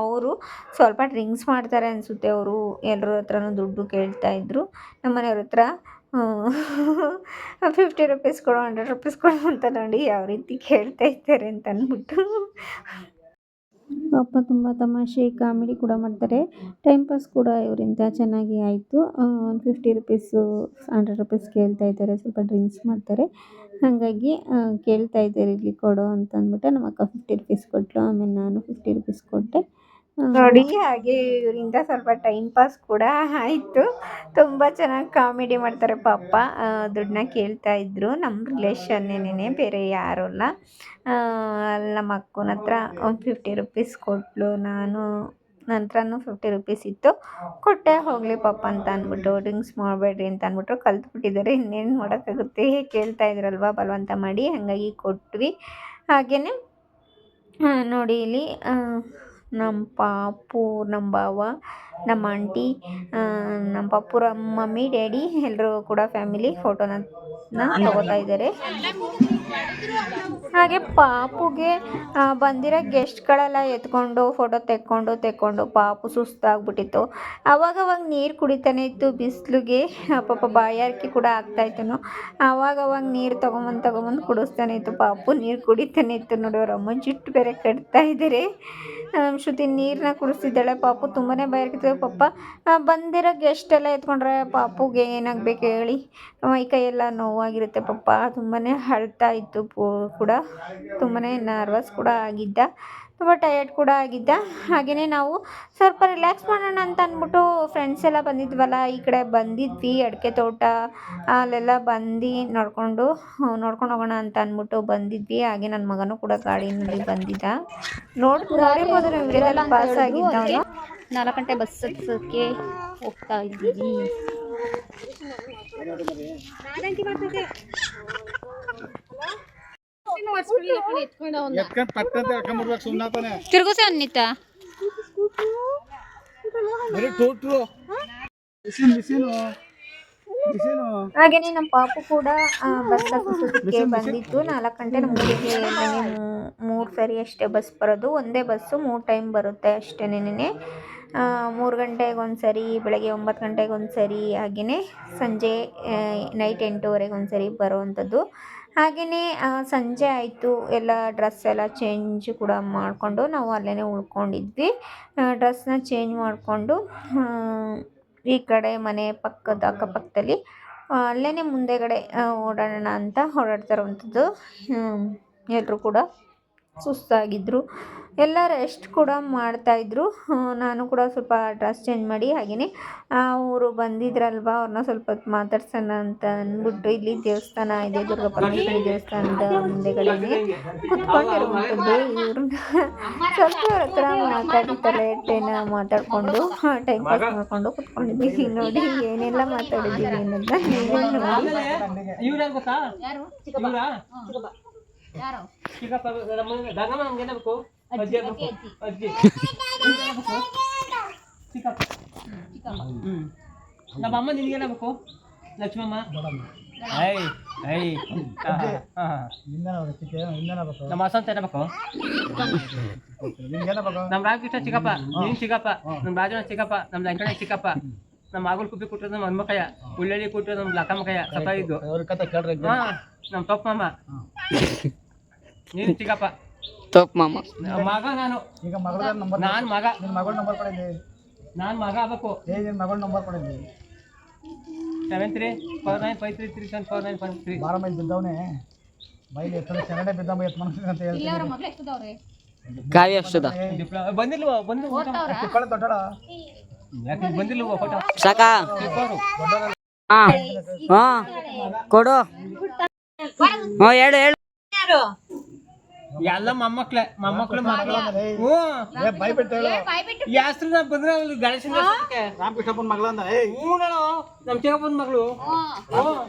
ಅವರು ಸ್ವಲ್ಪ ಡ್ರಿಂಕ್ಸ್ ಮಾಡ್ತಾರೆ ಅನಿಸುತ್ತೆ. ಅವರು ಎಲ್ಲರ ಹತ್ರನೂ ದುಡ್ಡು ಕೇಳ್ತಾ ಇದ್ದರು ನಮ್ಮ ಮನೆಯವ್ರ ಹತ್ರ ಫಿಫ್ಟಿ ರುಪೀಸ್ ಕೊಡು ಹಂಡ್ರೆಡ್ ರುಪೀಸ್ ಕೊಡು ಅಂತ ನೋಡಿ ಯಾವ ರೀತಿ ಕೇಳ್ತಾ ಇದ್ದಾರೆ ಅಂತ ಅಂದ್ಬಿಟ್ಟು. ಅಪ್ಪ ತುಂಬ ತಮಾಷೆ, ಕಾಮಿಡಿ ಕೂಡ ಮಾಡ್ತಾರೆ. ಟೈಮ್ ಪಾಸ್ ಕೂಡ ಇವರಿಂದ ಚೆನ್ನಾಗಿ ಆಯಿತು. ಒಂದು ಫಿಫ್ಟಿ ರುಪೀಸು ಹಂಡ್ರೆಡ್ ರುಪೀಸ್ ಕೇಳ್ತಾ ಇದ್ದಾರೆ. ಸ್ವಲ್ಪ ಡ್ರಿಂಕ್ಸ್ ಮಾಡ್ತಾರೆ. ಹಾಗಾಗಿ ಕೇಳ್ತಾ ಇದ್ದಾರೆ ಇಲ್ಲಿ ಕೊಡು ಅಂತ ಅಂದ್ಬಿಟ್ಟು ನಮ್ಮ ಅಕ್ಕ ಫಿಫ್ಟಿ ರುಪೀಸ್ ಕೊಟ್ಟಳು ಆಮೇಲೆ ನಾನು ಫಿಫ್ಟಿ ರುಪೀಸ್ ಕೊಟ್ಟೆ. ನೋಡಿ ಹಾಗೆ ಇವರಿಂದ ಸ್ವಲ್ಪ ಟೈಮ್ ಪಾಸ್ ಕೂಡ ಆಯಿತು. ತುಂಬ ಚೆನ್ನಾಗಿ ಕಾಮಿಡಿ ಮಾಡ್ತಾರೆ ಪಾಪ. ದುಡ್ಡನ್ನ ಕೇಳ್ತಾ ಇದ್ರು. ನಮ್ಮ ರಿಲೇಷನ್ನೇನೆ ಬೇರೆ ಯಾರೂ ಅಲ್ಲ ನಮ್ಮ ಅಕ್ಕನ ಹತ್ರ ಫಿಫ್ಟಿ ರುಪೀಸ್ ಕೊಟ್ಟಳು ನಾನು ನಂತರನೂ ಫಿಫ್ಟಿ ರುಪೀಸ್ ಇತ್ತು. ಕೊಟ್ಟೆ ಹೋಗಲಿ ಪಾಪ ಅಂತ ಅಂದ್ಬಿಟ್ಟು ಡ್ರಿಂಕ್ಸ್ ಮಾಡಬೇಡ್ರಿ ಅಂತ ಅಂದ್ಬಿಟ್ಟು ಕಲ್ತ್ಬಿಟ್ಟಿದ್ದಾರೆ. ಇನ್ನೇನು ಮಾಡೋಕ್ಕಾಗುತ್ತೆ? ಕೇಳ್ತಾ ಇದ್ರಲ್ವ? ಬಲವಂತ ಮಾಡಿ ಹಾಗಾಗಿ ಕೊಟ್ವಿ. ಹಾಗೆಯೇ ನೋಡಿ ಇಲ್ಲಿ ನಮ್ಮ ಪಾಪು ನಮ್ಮ ಬಾವ ನಮ್ಮ ಆಂಟಿ ನಮ್ಮ ಪಪ್ಪುರ ಮಮ್ಮಿ ಡ್ಯಾಡಿ ಎಲ್ಲರೂ ಕೂಡ ಫ್ಯಾಮಿಲಿ ಫೋಟೋನ ತಗೋತಾ ಇದ್ದಾರೆ. ಹಾಗೆ ಪಾಪುಗೆ ಬಂದಿರೋ ಗೆಸ್ಟ್ಗಳೆಲ್ಲ ಎತ್ಕೊಂಡು ಫೋಟೋ ತೆಕ್ಕೊಂಡು ತೆಕ್ಕೊಂಡು ಪಾಪು ಸುಸ್ತಾಗ್ಬಿಟ್ಟಿತ್ತು. ಅವಾಗವಾಗ ನೀರು ಕುಡಿತಾನೆ ಇತ್ತು ಬಿಸಿಲಿಗೆ. ಪಾಪ ಬಾಯಾರಿಕೆ ಕೂಡ ಆಗ್ತಾಯಿತ್ತು ಅವಾಗವಾಗ ನೀರು ತೊಗೊಂಬಂದು ತೊಗೊಂಬಂದು ಕುಡಿಸ್ತಾನೆ ಇತ್ತು ಪಾಪು. ನೀರು ಕುಡಿತಾನೆ ಇತ್ತು ನೋಡಿ ಅವ್ರ ಅಮ್ಮ ಜುಟ್ಟು ಬೇರೆ ಕಟ್ತಾ ಇದ್ದಾರೆ ಶ್ರುತಿ ನೀರನ್ನ ಕುಡಿಸ್ತಿದ್ದಾಳೆ. ಪಾಪು ತುಂಬಾ ಬಾಯಾರಿಕೆ. ಪಾಪ ಬಂದಿರೋ ಗೆಸ್ಟ್ ಎಲ್ಲ ಎತ್ಕೊಂಡ್ರೆ ಪಾಪುಗೆ ಏನಾಗಬೇಕು ಹೇಳಿ. ಮೈ ಕೈಯೆಲ್ಲ ನೋವಾಗಿರುತ್ತೆ ಪಾಪ. ತುಂಬಾ ಅಳ್ತಾ ಇತ್ತು ಕೂಡ. ತುಂಬಾ ನರ್ವಸ್ ಕೂಡ ಆಗಿದ್ದ ತುಂಬ ಟಯರ್ಡ್ ಕೂಡ ಆಗಿದ್ದ. ಹಾಗೆಯೇ ನಾವು ಸ್ವಲ್ಪ ರಿಲ್ಯಾಕ್ಸ್ ಮಾಡೋಣ ಅಂತ ಅಂದ್ಬಿಟ್ಟು ಫ್ರೆಂಡ್ಸ್ ಎಲ್ಲ ಬಂದಿದ್ವಲ್ಲ ಈ ಕಡೆ ಬಂದಿದ್ವಿ ಅಡಿಕೆ ತೋಟ ಅಲ್ಲೆಲ್ಲ ಬಂದು ನೋಡಿಕೊಂಡು ನೋಡ್ಕೊಂಡು ಹೋಗೋಣ ಅಂತ ಅಂದ್ಬಿಟ್ಟು ಬಂದಿದ್ವಿ. ಹಾಗೆ ನನ್ನ ಮಗನೂ ಕೂಡ ಗಾಡಿನಲ್ಲಿ ಬಂದಿದ್ದ. ನೋಡಿ ನೋಡಿರ್ಬೋದು ನೀವು ವಿಡಿಯೋದಲ್ಲಿ ಪಾಸ್ ಆಗಿದ್ದ ಅವನು ನಾಲ್ಕು ಗಂಟೆ ಬಸ್ ಹತ್ಸೋಕ್ಕೆ ಹೋಗ್ತಾ ಇದ್ದೀವಿ. ಎತ್ಕೊಂಡ್ ಪಟ್ಟಂತ ಹಾಕೊಂಡ್ಬಿಡ್ಬೇಕು ಸುಮ್ಮನೆ ತಿರುಗಿಸ ಅನ್ನಿತ. ಬರೀ ಟೋಟ್ರು ಮಿಷಿನ್ ಮಿಷಿನು ಮಿಷಿನು ಹಾಗೆಯೇ ನಮ್ಮ ಪಾಪು ಕೂಡ ಬಸ್ ಹತ್ತಿಸೋದಕ್ಕೆ ಬಂದಿತ್ತು ನಾಲ್ಕು ಗಂಟೆ ಮೂರಿಗೆ ಮೂರು ಸರಿ ಅಷ್ಟೇ ಬಸ್ ಬರೋದು. ಒಂದೇ ಬಸ್ಸು ಮೂರು ಟೈಮ್ ಬರುತ್ತೆ ಅಷ್ಟೇ ನೆನೆ ಮೂರು ಗಂಟೆಗೆ ಒಂದು ಸರಿ ಬೆಳಗ್ಗೆ ಒಂಬತ್ತು ಗಂಟೆಗೆ ಒಂದು ಸರಿ ಹಾಗೆಯೇ ಸಂಜೆ ನೈಟ್ ಎಂಟೂವರೆಗೆ ಒಂದು ಸರಿ ಬರೋವಂಥದ್ದು. ಹಾಗೆಯೇ ಸಂಜೆ ಆಯಿತು. ಎಲ್ಲ ಡ್ರೆಸ್ ಎಲ್ಲ ಚೇಂಜ್ ಕೂಡ ಮಾಡಿಕೊಂಡು ನಾವು ಅಲ್ಲೇ ಉಳ್ಕೊಂಡಿದ್ವಿ. ಡ್ರೆಸ್ನ ಚೇಂಜ್ ಮಾಡಿಕೊಂಡು ಈ ಕಡೆ ಮನೆ ಪಕ್ಕದ ಅಕ್ಕಪಕ್ಕದಲ್ಲಿ ಅಲ್ಲೇ ಮುಂದೆಗಡೆ ಓಡಾಡೋಣ ಅಂತ ಓಡಾಡ್ತಾ ಇರುವಂಥದ್ದು ಎಲ್ಲರೂ ಕೂಡ. ಸುಸ್ತಾಗಿದ್ದರು ಎಲ್ಲ ರೆಸ್ಟ್ ಕೂಡ ಮಾಡ್ತಾಯಿದ್ರು. ನಾನು ಕೂಡ ಸ್ವಲ್ಪ ಡ್ರೆಸ್ ಚೇಂಜ್ ಮಾಡಿ ಹಾಗೆಯೇ ಅವರು ಬಂದಿದ್ರಲ್ವ ಅವ್ರನ್ನ ಸ್ವಲ್ಪ ಹೊತ್ತು ಮಾತಾಡ್ಸೋಣ ಅಂತ ಅಂದ್ಬಿಟ್ಟು ಇಲ್ಲಿ ದೇವಸ್ಥಾನ ಇದೆ ದುರ್ಗಾ ಪರಮೇಶ್ವರಿ ದೇವಸ್ಥಾನದ ಮುಂದೆಗಳಲ್ಲಿ ಕುತ್ಕೊಂಡಿರುವಂಥದ್ದು. ಇವ್ರನ್ನ ಸ್ವಲ್ಪ ಅವ್ರ ಹತ್ರ ಮಾತಾಡಿರ್ತಾರೆ ಟೈನ ಮಾತಾಡಿಕೊಂಡು ಟೈಮ್ ಪಾಸ್ ಮಾಡಿಕೊಂಡು ಕುತ್ಕೊಂಡಿದ್ವಿ. ನೋಡಿ ಏನೆಲ್ಲ ಮಾತಾಡಿದ್ದೀವಿ ಅನ್ನೋದನ್ನ ನೀವೇ ನೋಡಿ. ಚಿಕ್ಕಪ್ಪ ನಮ್ಗೆ ಅಜ್ಜಿ? ಚಿಕ್ಕಪ್ಪ ನಮ್ಮ ಅಮ್ಮ ನಿನ್ಗೆ ಏನಾಗಬೇಕು? ಲಕ್ಷ್ಮಮ್ಮ? ಐ ಐ ನಮ್ಮ ವಸಂತ ನಿಮ್ಗೇನಾಗಬೇಕು ನಮ್ಮ ರಾಮಕೃಷ್ಣ ಚಿಕ್ಕಪ್ಪ ನೀನ್ ಚಿಕ್ಕಪ್ಪ ನಮ್ಮ ರಾಜನ ಚಿಕ್ಕಪ್ಪ ನಮ್ಮ ವೆಂಕಟೇಶ್ ಚಿಕ್ಕಪ್ಪ ನಮ್ಮ ಆಗಲ್ ಕುಪ್ಪಿ ಕೊಟ್ಟರು ನಮ್ಮ ಹನ್ಮಕಯ್ಯ ಉಳ್ಳಳ್ಳಿ ಕೊಟ್ಟರು ನಮ್ಮ ಲಕ್ಕಮ್ಮಕಯ್ಯ ಸತ್ತಾಗಿದ್ದು ಅವ್ರ ಕತೆ ಕೇಳ್ರಿ ನಮ್ಮ ತಪ್ಪ ಮಾಮ. ನೀನು ಚಿಕ್ಕಪ್ಪ. ತಪ್ಪು ಮಾಮ. ಮಗ ನಾನು. ಈಗ ಮಗಳ ನಂಬರ್ ನಾನು ಮಗ. ನಿನ್ನ ಮಗಳ ನಂಬರ್ ಕೊಡಿ ನಾನು ಮಗ ಆಗಬೇಕು. ಏ ನಿನ್ನ ಮಗಳ ನಂಬರ್ ಕೊಡಿ seven three four nine five three three seven four nine five three ಬಾರ ಮೈಲ್ ಬಿದ್ದವನೇ. ಮೈಲಿ ಎತ್ತದ ಚೆನ್ನಡೆ ಬಿದ್ದಮ್ಮ ಎತ್ ಮನಸ್ಸಿಗೆ ಅಂತ ಹೇಳ್ತೀನಿ. ಕಾವ್ಯ ಅಷ್ಟದ ಬಂದಿಲ್ವ? ಬಂದು ಚಿಕ್ಕಳ ದೊಡ್ಡಡ ಯಾಕೆ ಬಂದಿಲ್ವ ಫೋಟೋ ಸಾಕಾ ಹಾ. ಹಾ. ಕೊಡು. ಹ್ಞೂ ಹೇಳು ಹೇಳು. ಎಲ್ಲ ಮೊಮ್ಮಕ್ಳೆ ಮೊಮ್ಮಕ್ಳು ಮಕ್ಕಳು ಹ್ಞೂ. ಯಾಸ್ತ್ರ ನಾ ಬಂದ್ರೆ ಅಲ್ಲಿ ಗಣೇಶನ ದೇವಸ್ಥಾನಕ್ಕೆ. ರಾಮಕೃಷ್ಣಪ್ಪನ ಮಗಳು ಅಂದ ಏ ಹ್ಞೂ ನಾನು ನಮ್ಮ ಚಿಕ್ಕಪ್ಪನ ಮಗಳು.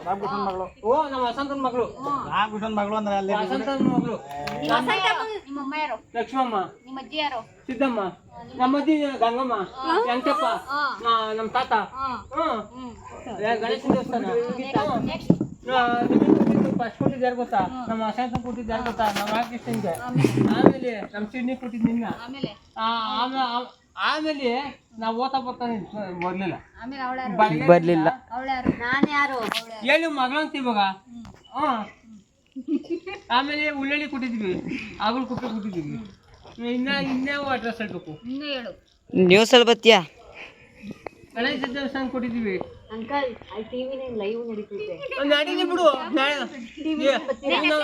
ರಾಮಕೃಷ್ಣನ ಮಗಳು. ಓ ನಮ್ಮ ವಸಂತನ ಮಗಳು. ರಾಮಕೃಷ್ಣನ ಮಗಳು ಅಂದ್ರೆ ಅಲ್ಲಿ. ವಸಂತನ ಮಗಳು. ನಿಮ್ಮ ಅಮ್ಮ ಯಾರು ಲಕ್ಷ್ಮಮ್ಮ. ನಿಮ್ಮ ಅಜ್ಜಿ ಯಾರು ಸಿದ್ದಮ್ಮ ನಮ್ಮ ಅಜ್ಜಿ ಗಂಗಮ್ಮ. ವೆಂಕಟಪ್ಪ ನಮ್ಮ ತಾತ. ಹ್ಮ್ ಏ, ಗಣೇಶನ ದೇವಸ್ಥಾನ. ಫಸ್ಟ್ ಕೊಟ್ಟಿದ್ದು ಯಾರು ಗೊತ್ತಾ? ನಮ್ಮ ಅಶಾಂತ ಕೊಟ್ಟಿದ್ದು ಯಾರು ಗೊತ್ತಾ? ನಮ್ಮ ರಾಮಕೃಷ್ಣನ್ಗೆ ಆಮೇಲೆ. ನಮ್ಮ ಸಿಡ್ನಿ ಕೊಟ್ಟಿದ್ದು ನಿನ್ನ ಆಮೇಲೆ. ಆ, ಆಮೇಲೆ ಆಮೇಲೆ ನಾವು ಓತಾ ಬರ್ತಾನೆ ಬರ್ಲಿಲ್ಲ. ಬರ್ಲಿಲ್ಲ. ನಾನು ಯಾರು? ಹೇಳಿ ಮಗಳಂತ ಇವಾಗ. ಹ್ಮ್. ಆಮೇಲೆ ಉಳ್ಳಳ್ಳಿ ಕೊಟ್ಟಿದ್ವಿ. ಆಗಲ್ ಕುಪ್ಪೆ ಕೊಟ್ಟಿದ್ವಿ. ಇನ್ನ ಇನ್ಯಾವ ಅಡ್ರೆಸ್ ಹೇಳ್ಬೇಕು. ಇನ್ನೂ ಹೇಳು. ನ್ಯೂಸಲ್ಲಿ ಬತ್ತೀಯಾ ಗಣೇಶ ದೇವಸ್ಥಾನ ಕೊಟ್ಟಿದ್ದೀವಿ. ಅಂಕಲ್ ಅಲ್ಲಿ ಟಿವಿ ಲೈವ್ ನಡೀತಿದೆ? ನಡೀಲಿ ಬಿಡು. ನಾಳೆ- ಏ, ಇನ್ನು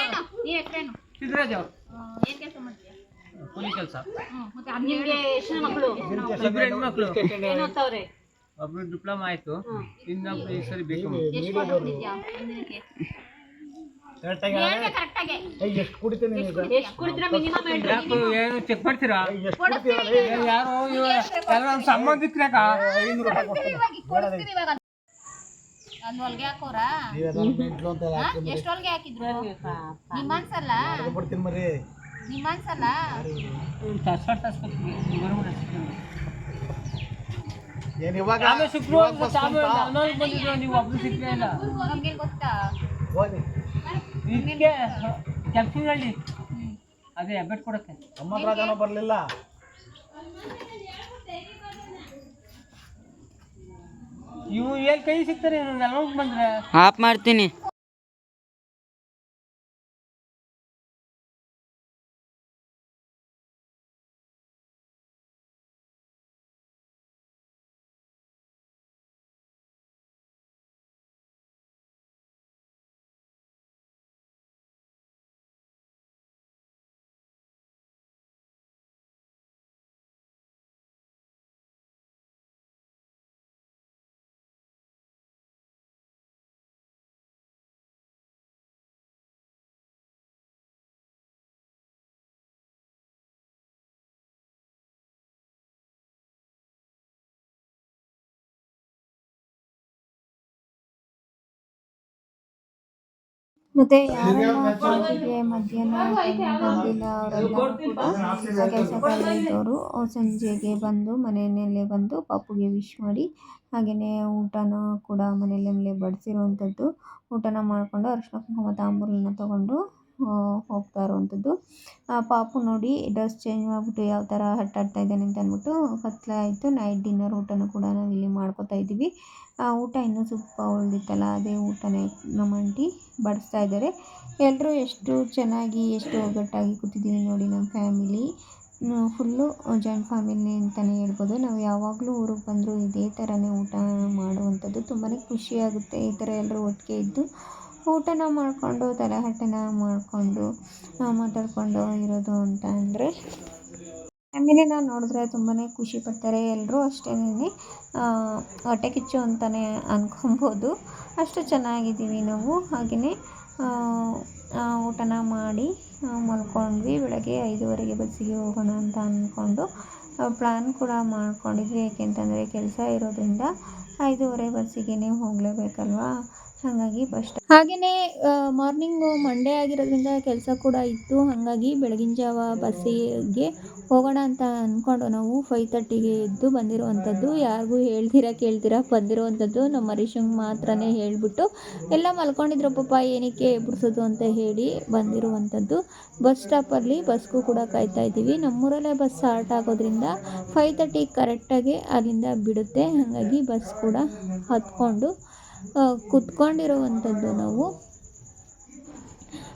ನೀ ಹೆಸರೇನು ಸಿದ್ದರಾಜ್ ಅವ್ರು. ಏನ್ ಕೆಲಸ ಮಾಡ್ತೀಯಾ? ಕೂಲಿ ಕೆಲಸ. ನಿಮ್ಗೆ ಎಷ್ಟು ಮಕ್ಕಳು ಇಬ್ರು ಹೆಣ್ಮಕ್ಳು ಏನು ಓದ್ತಾವ್ರೆ ಒಬ್ರು ಡಿಪ್ಲೊಮಾ ಆಯ್ತು. ಇನ್ನೊಬ್ರು ಈ ಸರಿ ಬೇಕು ಎಷ್ಟು ಕುಡಿತೀನಿ ಏನು ಚೆಕ್ ಮಾಡ್ತೀರಾ? ಯಾರು ನಮ್ಮ ಸಂಬಂಧಿಕ್ರಾಗ ಐನೂರು ರೂಪಾಯಿ ಹೊಲ್ಗೆ ಹಾಕೋರಾ? ಎಷ್ಟು ಹೊಲ್ಗೆ ಹಾಕಿದ್ರು? ನಿಮ್ಮ ಅನ್ಸಲ್ಲ? ಬಿಡ್ತೀನಿ ಮರಿ? ನಿಮ್ಮ ಅನ್ಸಲ್ಲ? ಏನ್ ಇವಾಗ? ಶುಕ್ರವಾರ ನೀವು ಒಬ್ರು ಇಲ್ಲ. ಗೊತ್ತಾ? ಇದಕ್ಕೆ ಕೆಂಪಿನಹಳ್ಳಿ ಅದೇ ಹೆಬ್ಬೆಟ್ ಕೊಡಕ್ಕೆ. ರಾಜನ ಬರಲಿಲ್ಲ. ಇವು ಏನ್ ಕೈ ಸಿಗ್ತಾರೆ? ನೆಲವಂಕ್ ಬಂದ್ರೆ? ಆಫ್ ಮಾಡ್ತೀನಿ. ಮತ್ತೆ ಯಾರು ಕಾಫಿಗೆ ಮಧ್ಯಾಹ್ನ ಬಂದಿಲ್ಲ ಸಂಜೆಗೆ ಬಂದು ಮನೆಯಲ್ಲೇ ಬಂದು ಪಾಪುಗೆ ವಿಶ್ ಮಾಡಿ ಹಾಗೆಯೇ ಊಟನ ಕೂಡ ಮನೆಯಲ್ಲೇ ಬಡಿಸಿರುವಂಥದ್ದು. ಊಟನ ಮಾಡಿಕೊಂಡು ಅರಿಶಿನ ಕುಂಕುಮ ತಾಂಬೂಲನ ತಗೊಂಡು ಹೋಗ್ತಾ ಇರುವಂಥದ್ದು. ಪಾಪು ನೋಡಿ ಡ್ರೆಸ್ ಚೇಂಜ್ ಮಾಡಿಬಿಟ್ಟು ಯಾವ ಥರ ಹಟ್ಟಾಡ್ತಾ ಇದ್ದಾನೆ ಅಂತ ಅಂದ್ಬಿಟ್ಟು ಕತ್ಲೆ ಆಯಿತು ನೈಟ್ ಡಿನ್ನರ್ ಊಟನೂ ಕೂಡ ನಾವು ಇಲ್ಲಿ ಮಾಡ್ಕೊತಾ ಇದ್ದೀವಿ. ಆ ಊಟ ಇನ್ನೂ ಸ್ವಲ್ಪ ಉಳಿದಿತ್ತಲ್ಲ, ಅದೇ ಊಟನೇ ನಮ್ಮ ಆಂಟಿ ಬಡಿಸ್ತಾ ಇದ್ದಾರೆ. ಎಲ್ಲರೂ ಎಷ್ಟು ಚೆನ್ನಾಗಿ, ಎಷ್ಟು ಒಗ್ಗಟ್ಟಾಗಿ ಕೂತಿದ್ದೀವಿ ನೋಡಿ ನಮ್ಮ ಫ್ಯಾಮಿಲಿ. ಫುಲ್ಲು ಜಾಯಿಂಟ್ ಫ್ಯಾಮಿಲಿ ಅಂತಲೇ ಹೇಳ್ಬೋದು. ನಾವು ಯಾವಾಗಲೂ ಊರಿಗೆ ಬಂದರೂ ಇದೇ ಥರನೇ ಊಟ ಮಾಡುವಂಥದ್ದು. ತುಂಬಾ ಖುಷಿಯಾಗುತ್ತೆ ಈ ಥರ ಎಲ್ಲರೂ ಒಟ್ಟಿಗೆ ಇದ್ದು ಊಟನ ಮಾಡಿಕೊಂಡು ತಲೆಹರಟೆನ ಮಾಡಿಕೊಂಡು ಮಾತಾಡಿಕೊಂಡು ಇರೋದು ಅಂತ ಅಂದರೆ ಫ್ಯಾಮಿಲಿನ ನೋಡಿದ್ರೆ ತುಂಬಾ ಖುಷಿ ಪಡ್ತಾರೆ ಎಲ್ಲರೂ ಅಷ್ಟೇನೆ ಹೊಟ್ಟೆ ಕಿಚ್ಚು ಅಂತಲೇ ಅಂದ್ಕೊಬೋದು ಅಷ್ಟು ಚೆನ್ನಾಗಿದ್ದೀವಿ ನಾವು. ಹಾಗೆಯೇ ಊಟನ ಮಾಡಿ ಮಲ್ಕೊಂಡ್ವಿ. ಬೆಳಗ್ಗೆ ಐದುವರೆಗೆ ಬಸ್ಸಿಗೆ ಹೋಗೋಣ ಅಂತ ಅಂದ್ಕೊಂಡು ಪ್ಲ್ಯಾನ್ ಕೂಡ ಮಾಡ್ಕೊಂಡಿದ್ವಿ. ಏಕೆಂತಂದರೆ ಕೆಲಸ ಇರೋದ್ರಿಂದ ಐದೂವರೆ ಬಸ್ಸಿಗೆ ಹೋಗಲೇಬೇಕಲ್ವಾ? ಹಾಗಾಗಿ ಫಸ್ಟ್ ಹಾಗೆಯೇ ಮಾರ್ನಿಂಗು ಮಂಡೇ ಆಗಿರೋದ್ರಿಂದ ಕೆಲಸ ಕೂಡ ಇತ್ತು. ಹಾಗಾಗಿ ಬೆಳಗಿನ ಜಾವ ಬಸ್ಸಿಗೆ ಹೋಗೋಣ ಅಂತ ಅಂದ್ಕೊಂಡು ನಾವು ಫೈವ್ ತರ್ಟಿಗೆ ಎದ್ದು ಬಂದಿರುವಂಥದ್ದು. ಯಾರಿಗೂ ಹೇಳ್ದಿರ ಕೇಳ್ದಿರ ಬಂದಿರುವಂಥದ್ದು ನಮ್ಮ ಹರೀಶಂಗೆ ಮಾತ್ರನೇ ಹೇಳಿಬಿಟ್ಟು ಎಲ್ಲ ಮಲ್ಕೊಂಡಿದ್ರು. ಪಾಪ ಏನಕ್ಕೆ ಎಬ್ಬಿಸೋದು ಅಂತ ಹೇಳಿ ಬಂದಿರುವಂಥದ್ದು. ಬಸ್ ಸ್ಟಾಪಲ್ಲಿ ಬಸ್ಗೂ ಕೂಡ ಕಾಯ್ತಾ ಇದ್ದೀವಿ. ನಮ್ಮೂರಲ್ಲೇ ಬಸ್ ಸ್ಟಾರ್ಟ್ ಆಗೋದ್ರಿಂದ ಫೈವ್ ತರ್ಟಿ ಕರೆಕ್ಟಾಗಿ ಅಲ್ಲಿಂದ ಬಿಡುತ್ತೆ. ಹಾಗಾಗಿ ಬಸ್ ಕೂಡ ಹತ್ಕೊಂಡು ಕುತ್ಕೊಂಡಿರುವಂಥದ್ದು ನಾವು.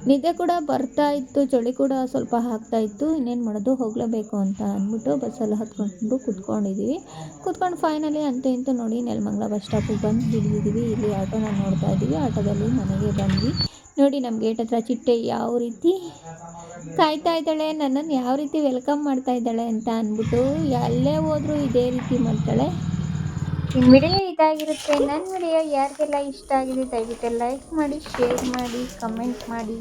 ನಿದ್ದೆ ಕೂಡ ಬರ್ತಾ ಇತ್ತು, ಚಳಿ ಕೂಡ ಸ್ವಲ್ಪ ಆಗ್ತಾ ಇತ್ತು, ಇನ್ನೇನು ಮಾಡೋದು, ಹೋಗಲೇಬೇಕು ಅಂತ ಅಂದ್ಬಿಟ್ಟು ಬಸ್ಸಲ್ಲಿ ಹತ್ಕೊಂಡು ಕುತ್ಕೊಂಡಿದ್ದೀವಿ ಕುತ್ಕೊಂಡು ಫೈನಲಿ ಅಂತ ಇಂತ ನೋಡಿ ನೆಲಮಂಗಲ ಬಸ್ ಸ್ಟಾಪಿಗೆ ಬಂದು ಹಿಡಿದಿದ್ದೀವಿ ಇಲ್ಲಿ ಆಟೋನ ನೋಡ್ತಾ ಇದ್ದೀವಿ. ಆಟೋದಲ್ಲಿ ಮನೆಗೆ ಬಂದ್ವಿ. ನೋಡಿ ನಮ್ಮ ಗೇಟ್ ಹತ್ರ ಚಿಟ್ಟೆ ಯಾವ ರೀತಿ ಕಾಯ್ತಾ ಇದ್ದಾಳೆ, ನನ್ನನ್ನು ಯಾವ ರೀತಿ ವೆಲ್ಕಮ್ ಮಾಡ್ತಾ ಇದ್ದಾಳೆ ಅಂತ ಅಂದ್ಬಿಟ್ಟು ಎಲ್ಲೇ ಹೋದರೂ ಇದೇ ರೀತಿ ಮಾಡ್ತಾಳೆ ಇದಾಗಿರುತ್ತೆ. ನನ್ನ ವಿಡಿಯೋ ಯಾರಿಗೆಲ್ಲ ಇಷ್ಟ ಆಗಿದೆ ದಯವಿಟ್ಟು ಲೈಕ್ ಮಾಡಿ ಶೇರ್ ಮಾಡಿ ಕಮೆಂಟ್ ಮಾಡಿ.